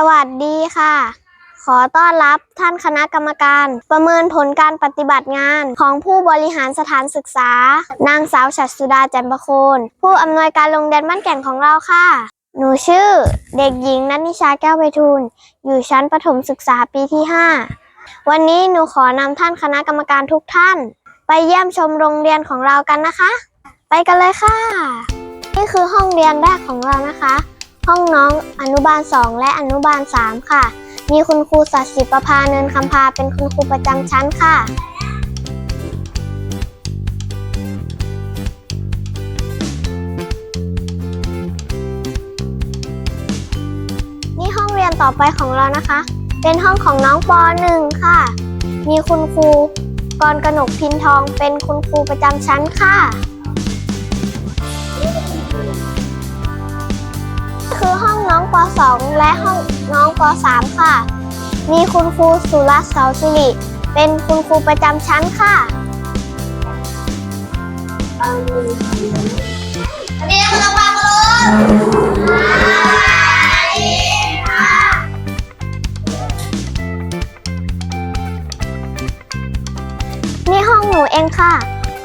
สวัสดีค่ะ ขอต้อนรับท่านคณะกรรมการประเมินผลการปฏิบัติงานของผู้บริหารสถานศึกษา นางสาวชัดสุดาแจ่มประโคนผู้อำนวยการโรงเรียนบ้านแก่นของเราค่ะ หนูชื่อ เด็กหญิงนัทนิชาแก้วไพฑูรย์อยู่ชั้นประถมศึกษาปีที่ 5 วันนี้หนูขอนำท่านคณะกรรมการทุกท่าน ไปเยี่ยมชมโรงเรียนของเรากันนะคะ ไปกันเลยค่ะ นี่คือห้องเรียนแรกของเรานะคะ ห้องน้องอนุบาล 2 และอนุบาล 3 ค่ะ มีคุณครูสัตย์ศิประภาเนินคำพาเป็นคุณครูประจำชั้นค่ะนี่ห้องเรียนต่อไปของเรานะคะ เป็นห้องของน้องป .1 ค่ะ มีคุณครูกรกนกพินทองเป็นคุณครูประจำชั้นค่ะ คือห้องน้องป .2 และห้องน้องป .3 ค่ะ มีคุณครูสุรัตน์เสาสิริ เป็นคุณครูประจำชั้นค่ะเรียนระวังรถนี่ห้องหนูเองค่ะ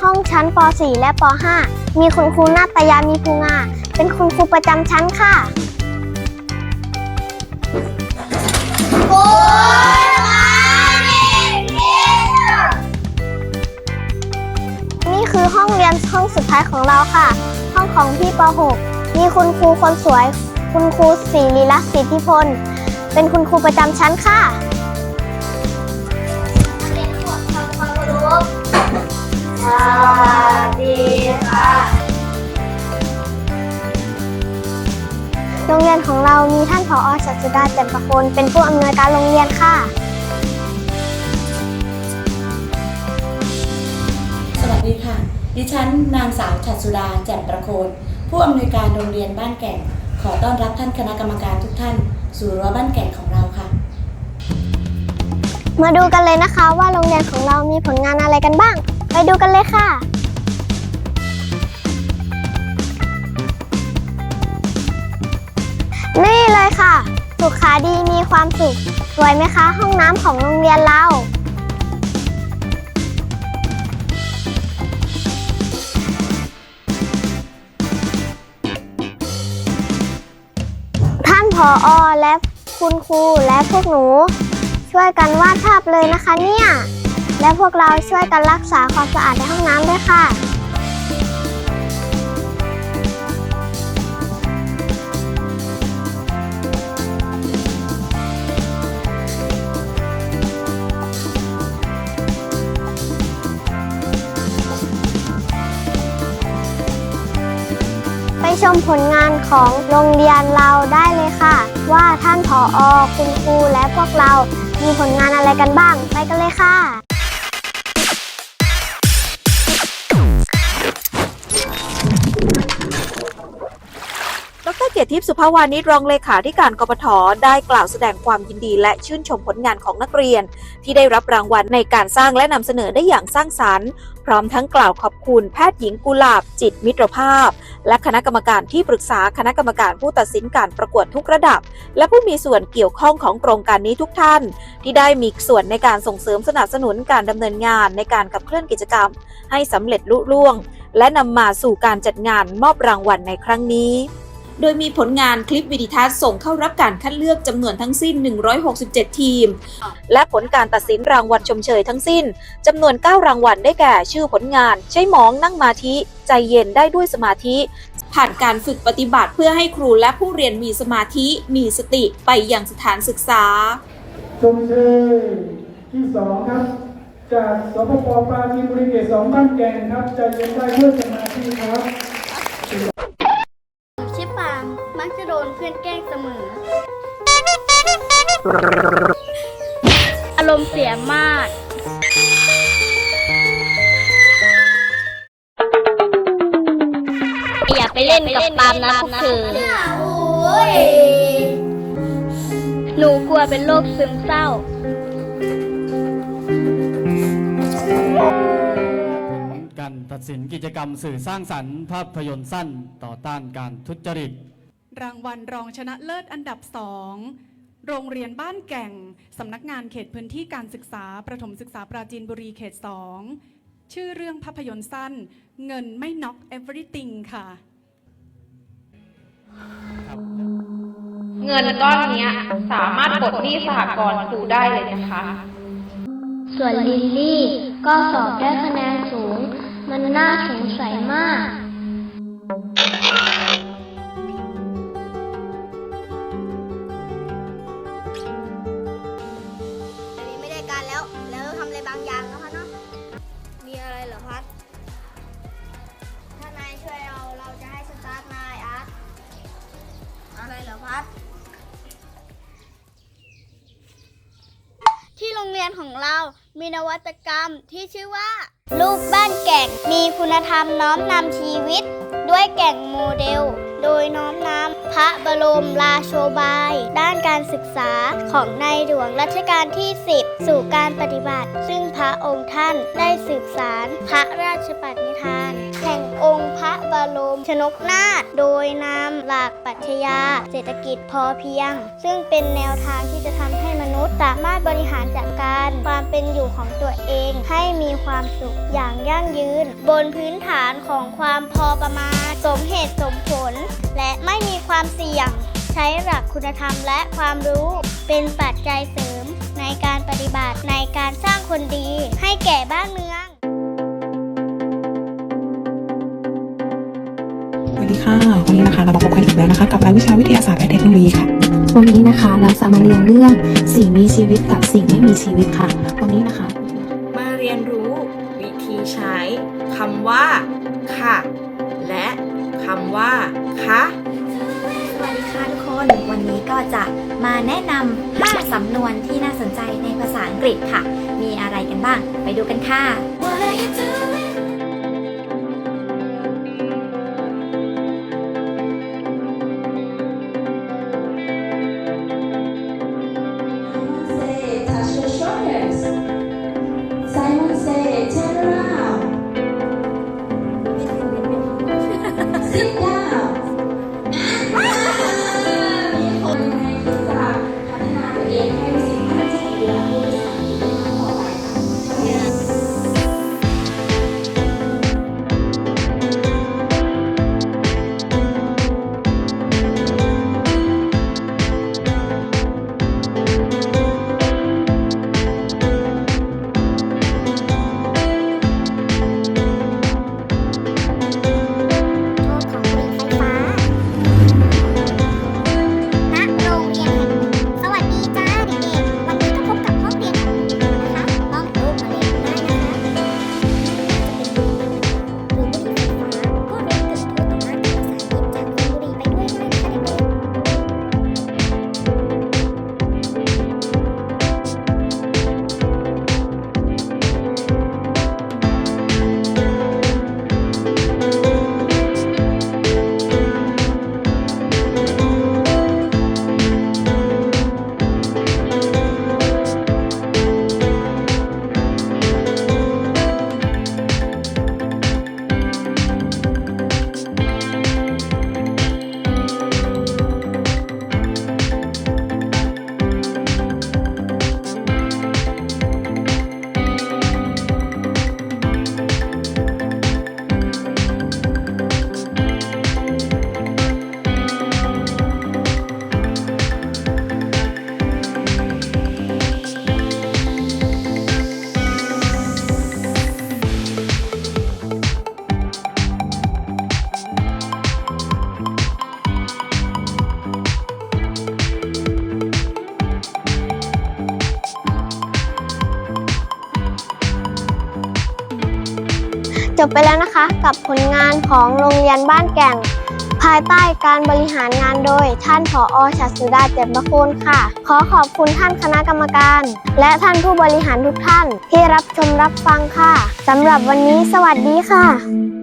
ห้องชั้นป .4 และป .5 มีคุณครูนาตยามีภูงา เป็นคุณครูประจำชั้นค่ะนี่คือห้องเรียนห้องสุดท้ายของเราค่ะ ห้องของพี่ป .6 มีคุณครูคนสวย คุณครูศรีลีลักษณ์สิทธิพล เป็นคุณครูประจำชั้นค่ะสวัสดีค่ะ โรงเรียนของเรามีท่านผอชัชดาแจ่มประโคนเป็นผู้อำนวยการโรงเรียนค่ะ สวัสดีค่ะ ดิฉันนางสาวฉัตรสุดาแจ่มประโคน ผู้อำนวยการโรงเรียนบ้านแก่ง ขอต้อนรับท่านคณะกรรมการทุกท่าน สู่รั้วบ้านแก่งของเราค่ะ มาดูกันเลยนะคะว่าโรงเรียนของเรามีผลงานอะไรกันบ้าง ไปดูกันเลยค่ะ สุข สวยไหมคะห้องน้ำของโรงเรียนเรา ท่านผออและคุณครูและพวกหนู ช่วยกันวาดภาพเลยนะคะเนี่ย และพวกเราช่วยกันรักษาความสะอาดในห้องน้ำด้วยค่ะ มผลงานของโรงเรียนเราได้เลยค่ะ ว่าท่านผออคุณครูและพวกเรามีผลงานอะไรกันบ้าง ไปกันเลยค่ะ ยรติทิพย์สุภาวานิชรองเลขาธิการกปทได้กล่าวแสดงความยินดีและชื่นชมผลงานของนักเรียน ที่ได้รับรางวัลในการสร้างและนำเสนอได้อย่างสร้างสรรค์ พร้อมทั้งกล่าวขอบคุณแพทย์หญิงกุหลาบจิตมิตรภาพ และคณะกรรมการที่ปรึกษาคณะกรรมการผู้ตัดสินการประกวดทุกระดับ และผู้มีส่วนเกี่ยวข้องของโครงการนี้ทุกท่าน ที่ได้มีส่วนในการส่งเสริมสนับสนุนการดำเนินงานในการขับเคลื่อนกิจกรรม ให้สำเร็จลุล่วง และนำมาสู่การจัดงานมอบรางวัลในครั้งนี้ โดยมีผลงานคลิปวิดีทัศน์ส่งเข้ารับการคัดเลือกจำนวนทั้งสิ้น 167 ทีม และผลการตัดสินรางวัลชมเชยทั้งสิ้นจำนวน 9 รางวัลได้แก่ชื่อผลงาน ใช้หมองนั่งมาธิ ใจเย็นได้ด้วยสมาธิ ผ่านการฝึกปฏิบัติเพื่อให้ครูและผู้เรียนมีสมาธิ มีสติไปยังสถานศึกษา ชมเชยที่สองครับ จากสปปปราจีนบุรีเขตสองบ้านแก่งครับใจเย็นได้ด้วยสมาธิครับ อารมณ์เสียมาก อย่าไปเล่นกับปามนะพวกเธอหนูกลัวเป็นโรคซึมเศร้า การตัดสินกิจกรรมสื่อสร้างสรรค์ภาพยนตร์สั้นต่อต้านการทุจริต รางวัลรองชนะเลิศอันดับสอง โรงเรียนบ้านแก่ง สำนักงานเขตพื้นที่การศึกษา ประถมศึกษาปราจีนบุรีเขต 2 ชื่อเรื่องภาพยนตร์สั้น เงินไม่น็อก everything ค่ะครับเงินก้อนเนี้ย สามารถปลดหนี้สหกรณ์ครูได้เลยนะคะ ส่วนลิลลี่ก็สอบได้คะแนนสูง มันน่าสงสัยมาก รเหรอพัดที่โรงเรียนของเรามีนวัตกรรมที่ชื่อว่า ลูกบ้านแก่งมีคุณธรรมน้อมนำชีวิต ด้วยแก่งโมเดล โดยน้อมนำพระบรมราโชบาย ด้านการศึกษาของในหลวงรัชกาลที่ 10 สู่การปฏิบัติ ซึ่งพระองค์ท่านได้สืบสารพระราชปณิธาน องค์พระบรมชนกนาถโดยนำหลักปรัชญาเศรษฐกิจพอเพียง ซึ่งเป็นแนวทางที่จะทำให้มนุษย์สามารถบริหารจัดการความเป็นอยู่ของตัวเองให้มีความสุขอย่างยั่งยืน บนพื้นฐานของความพอประมาณ สมเหตุสมผล และไม่มีความเสี่ยง ใช้หลักคุณธรรมและความรู้เป็นปัจจัยเสริมในการปฏิบัติในการสร้างคนดีให้แก่บ้านเมือง ดีค่ะ วันนี้นะคะเรามาพบกันอีกแล้วนะคะ กับรายวิชาวิทยาศาสตร์และเทคโนโลยีค่ะ วันนี้นะคะเราจะมาเรียนเรื่องสิ่งมีชีวิตกับสิ่งไม่มีชีวิตค่ะ วันนี้นะคะ มาเรียนรู้วิธีใช้คำว่า ค่ะ และคำว่า คะสวัสดีค่ะทุกคน วันนี้ก็จะมาแนะนำ5สำนวนที่น่าสนใจในภาษาอังกฤษค่ะ มีอะไรกันบ้าง ไปดูกันค่ะ mulheres. นะคะกับผลงานของโรงเรียนบ้านแก่ง ภายใต้การบริหารงานโดย ท่านผออชัดสุดาเจ็บประคุณค่ะ ขอขอบคุณท่านคณะกรรมการ และท่านผู้บริหารทุกท่านที่รับชมรับฟังค่ะสำหรับวันนี้สวัสดีค่ะ